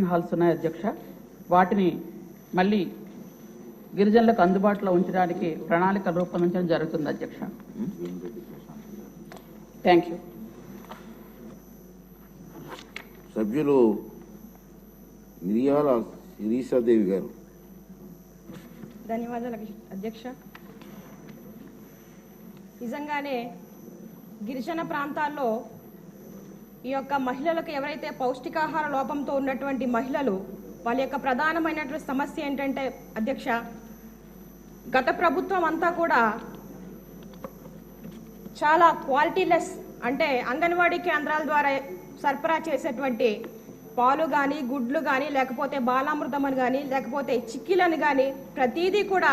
Meeting halls ఉన్నాయి అధ్యక్ష. వాటిని మళ్ళీ గిరిజనులకు అందుబాటులో ఉంచడానికి ప్రణాళిక రూపొందించడం జరుగుతుంది అధ్యక్ష. థ్యాంక్ యూ సభ్యులు మిరియాల శిరీషాదేవి గారు. ధన్యవాదాలు అధ్యక్ష. నిజంగానే గిరిజన ప్రాంతాల్లో ఈ యొక్క మహిళలకు ఎవరైతే పౌష్టికాహార లోపంతో ఉన్నటువంటి మహిళలు వాళ్ళ యొక్క ప్రధానమైనటువంటి సమస్య ఏంటంటే అధ్యక్ష గత ప్రభుత్వం అంతా కూడా చాలా క్వాలిటీలెస్ అంటే అంగన్వాడీ కేంద్రాల ద్వారా సరఫరా చేసేటువంటి పాలు కానీ గుడ్లు కానీ లేకపోతే బాలామృతం అని కానీ లేకపోతే చిక్కిలను కానీ ప్రతిదీ కూడా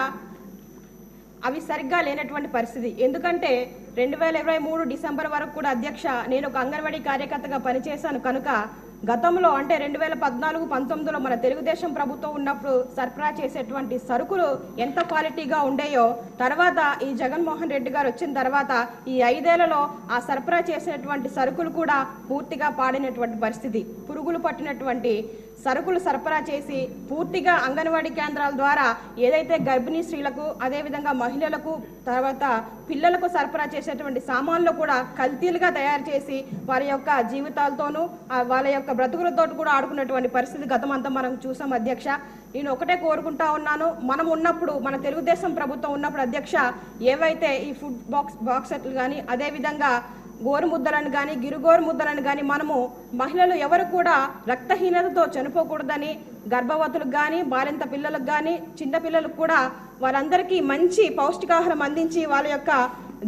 అవి సరిగ్గా లేనటువంటి పరిస్థితి. ఎందుకంటే రెండు వేల ఇరవై మూడు డిసెంబర్ వరకు కూడా అధ్యక్ష నేను ఒక అంగన్వాడీ కార్యకర్తగా పనిచేశాను. కనుక గతంలో అంటే రెండు వేల పద్నాలుగు పంతొమ్మిదిలో మన తెలుగుదేశం ప్రభుత్వం ఉన్నప్పుడు సరఫరా చేసేటువంటి సరుకులు ఎంత క్వాలిటీగా ఉండేయో తర్వాత ఈ జగన్మోహన్ రెడ్డి గారు వచ్చిన తర్వాత ఈ ఐదేళ్ళలో ఆ సరఫరా చేసేటువంటి సరుకులు కూడా పూర్తిగా పాడినటువంటి పరిస్థితి. పురుగులు పట్టినటువంటి సరుకులు సరఫరా చేసి పూర్తిగా అంగన్వాడీ కేంద్రాల ద్వారా ఏదైతే గర్భిణీ స్త్రీలకు అదేవిధంగా మహిళలకు తర్వాత పిల్లలకు సరఫరా చేసేటువంటి సామాన్లు కూడా కల్తీలుగా తయారు చేసి వారి యొక్క జీవితాలతోనూ వాళ్ళ యొక్క బ్రతుకులతో కూడా ఆడుకున్నటువంటి పరిస్థితి గతమంతా మనం చూసాం అధ్యక్ష. నేను ఒకటే కోరుకుంటా ఉన్నాను. మనం ఉన్నప్పుడు మన తెలుగుదేశం ప్రభుత్వం ఉన్నప్పుడు అధ్యక్ష ఏవైతే ఈ ఫుడ్ బాక్స్ బాక్సెట్లు కానీ అదేవిధంగా గోరు ముద్దలను కానీ గిరుగోరు ముద్దలను కానీ మనము మహిళలు ఎవరు కూడా రక్తహీనతతో చనిపోకూడదని గర్భవతులకు కానీ బాలింత పిల్లలకు కానీ చిన్నపిల్లలకు కూడా వారందరికీ మంచి పౌష్టికాహారం అందించి వాళ్ళ యొక్క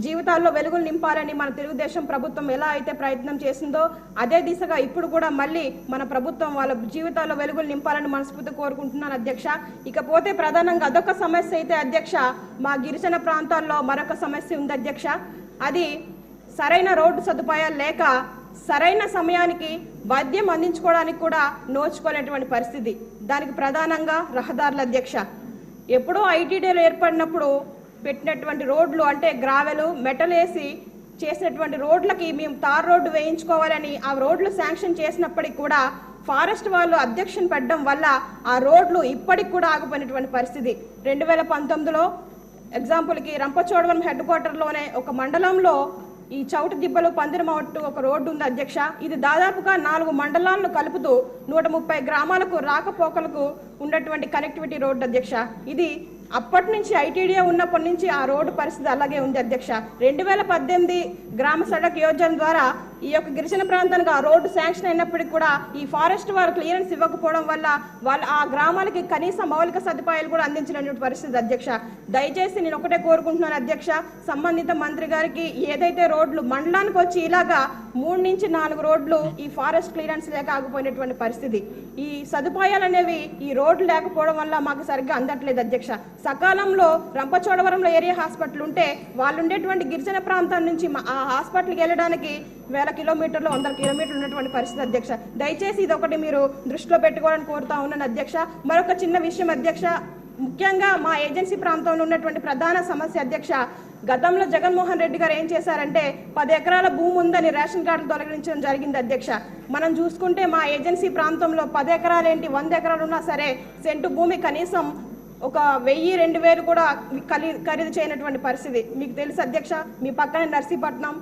జీవితాల్లో వెలుగులు నింపాలని మన తెలుగుదేశం ప్రభుత్వం ఎలా అయితే ప్రయత్నం చేసిందో అదే దిశగా ఇప్పుడు కూడా మళ్ళీ మన ప్రభుత్వం వాళ్ళ జీవితాల్లో వెలుగులు నింపాలని మనస్ఫూర్తి కోరుకుంటున్నాను అధ్యక్ష. ఇకపోతే ప్రధానంగా అదొక సమస్య అయితే అధ్యక్ష మా గిరిజన ప్రాంతాల్లో మరొక సమస్య ఉంది అధ్యక్ష. అది సరైన రోడ్డు సదుపాయాలు లేక సరైన సమయానికి వైద్యం అందించుకోవడానికి కూడా నోచుకోలేటువంటి పరిస్థితి. దానికి ప్రధానంగా రహదారుల అధ్యక్ష. ఎప్పుడో ఐటీడీలు ఏర్పడినప్పుడు పెట్టినటువంటి రోడ్లు అంటే గ్రావెలు మెటల్ వేసి చేసినటువంటి రోడ్లకి మేము తార్ రోడ్డు వేయించుకోవాలని ఆ రోడ్లు శాంక్షన్ చేసినప్పటికి కూడా ఫారెస్ట్ వాళ్ళు అధ్యక్షన్ పెట్టడం వల్ల ఆ రోడ్లు ఇప్పటికి కూడా ఆగిపోయినటువంటి పరిస్థితి. రెండు వేల పంతొమ్మిదిలో ఎగ్జాంపుల్కి రంపచోడవరం హెడ్ క్వార్టర్లోనే ఒక మండలంలో ఈ చౌట దిబ్బలు పందిరమట్టు ఒక రోడ్డు ఉంది అధ్యక్ష. ఇది దాదాపుగా నాలుగు మండలాలను కలుపుతూ నూట ముప్పై గ్రామాలకు రాకపోకలకు ఉన్నటువంటి కనెక్టివిటీ రోడ్డు అధ్యక్ష. ఇది అప్పటి నుంచి ఐటీడీఏ ఉన్నప్పటి నుంచి ఆ రోడ్డు పరిస్థితి అలాగే ఉంది అధ్యక్ష. రెండు వేల పద్దెనిమిది గ్రామ సడక్ యోజన ద్వారా ఈ యొక్క గిరిజన ప్రాంతానికి ఆ రోడ్డు శాంక్షన్ అయినప్పటికీ కూడా ఈ ఫారెస్ట్ వారు క్లియరెన్స్ ఇవ్వకపోవడం వల్ల వాళ్ళ ఆ గ్రామాలకి కనీస మౌలిక సదుపాయాలు కూడా అందించినటువంటి పరిస్థితి అధ్యక్ష. దయచేసి నేను ఒకటే కోరుకుంటున్నాను అధ్యక్ష సంబంధిత మంత్రి గారికి ఏదైతే రోడ్లు మండలానికి వచ్చి ఇలాగా మూడు నుంచి నాలుగు రోడ్లు ఈ ఫారెస్ట్ క్లియరెన్స్ లేక ఆగిపోయినటువంటి పరిస్థితి. ఈ సదుపాయాలు అనేవి ఈ రోడ్లు లేకపోవడం వల్ల మాకు సరిగ్గా అందట్లేదు అధ్యక్ష. సకాలంలో రంపచోడవరంలో ఏరియా హాస్పిటల్ ఉంటే వాళ్ళు ఉండేటువంటి గిరిజన ప్రాంతం నుంచి మా- ఆ హాస్పిటల్కి వెళ్ళడానికి వేల కిలోమీటర్లు వందల కిలోమీటర్లు ఉన్నటువంటి పరిస్థితి అధ్యక్ష. దయచేసి ఇది ఒకటి మీరు దృష్టిలో పెట్టుకోవాలని కోరుతా ఉన్నాను అధ్యక్ష. మరొక చిన్న విషయం అధ్యక్ష. ముఖ్యంగా మా ఏజెన్సీ ప్రాంతంలో ఉన్నటువంటి ప్రధాన సమస్య అధ్యక్ష. గతంలో జగన్మోహన్ రెడ్డి గారు ఏం చేశారంటే పది ఎకరాల భూమి ఉందని రేషన్ కార్డులు తొలగించడం జరిగింది అధ్యక్ష. మనం చూసుకుంటే మా ఏజెన్సీ ప్రాంతంలో పది ఎకరాలు ఏంటి వంద ఎకరాలు ఉన్నా సరే సెంటు భూమి కనీసం ఒక వెయ్యి రెండు వేలు కూడా ఖరీదు చేయనటువంటి పరిస్థితి. మీకు తెలుసు అధ్యక్ష మీ పక్కనే నర్సీపట్నం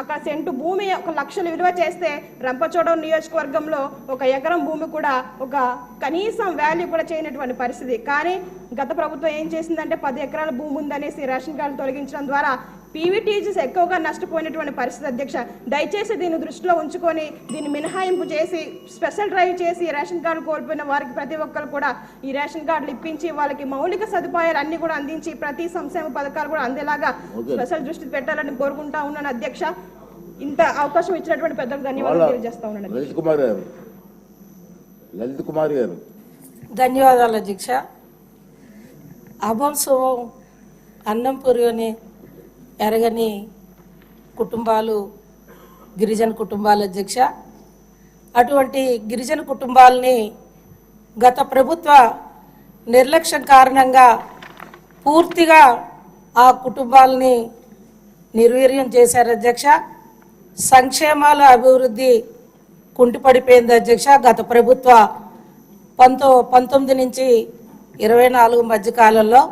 అక్కడ సెంటు భూమి ఒక లక్షలు విలువ చేస్తే రంపచోడవరం నియోజకవర్గంలో ఒక ఎకరం భూమి కూడా ఒక కనీసం వాల్యూ కూడా చేయనటువంటి పరిస్థితి. కానీ గత ప్రభుత్వం ఏం చేసిందంటే పది ఎకరాల భూమి ఉందనేసి రేషన్ కార్డు తొలగించడం ద్వారా పీవీటీజీస్ ఎక్కువగా నష్టపోయినటువంటి పరిస్థితి అధ్యక్ష. దయచేసి దీన్ని దృష్టిలో ఉంచుకొని దీన్ని మినహాయింపు చేసి స్పెషల్ డ్రైవ్ చేసి రేషన్ కార్డు కోల్పోయిన వారికి ప్రతి ఒక్కరు కూడా ఈ రేషన్ కార్డులు ఇప్పించి వాళ్ళకి మౌలిక సదుపాయాలు అన్ని కూడా అందించి ప్రతి సంక్షేమ పథకాలు కూడా అందేలాగా. స్పెషల్ దృష్టి పెట్టాలని కోరుకుంటా ఉన్నాను అధ్యక్ష. ఇంత అవకాశం ఇచ్చినటువంటి పెద్దలకు ధన్యవాదాలు తెలియజేస్తా ఉన్నాను. లలిత్ కుమార్ గారు. లలిత్ కుమార్ గారు. ధన్యవాదాలు అధ్యక్ష. అభం శుభం అన్నం పురియోని ఎరగని కుటుంబాలు గిరిజన కుటుంబాల అధ్యక్ష. అటువంటి గిరిజన కుటుంబాలని గత ప్రభుత్వ నిర్లక్ష్యం కారణంగా పూర్తిగా ఆ కుటుంబాలని నిర్వీర్యం చేశారు అధ్యక్ష. సంక్షేమాల అభివృద్ధి కుంటిపడిపోయింది అధ్యక్ష గత ప్రభుత్వ పంతో పంతొమ్మిది నుంచి ఇరవై నాలుగు మధ్య కాలంలో.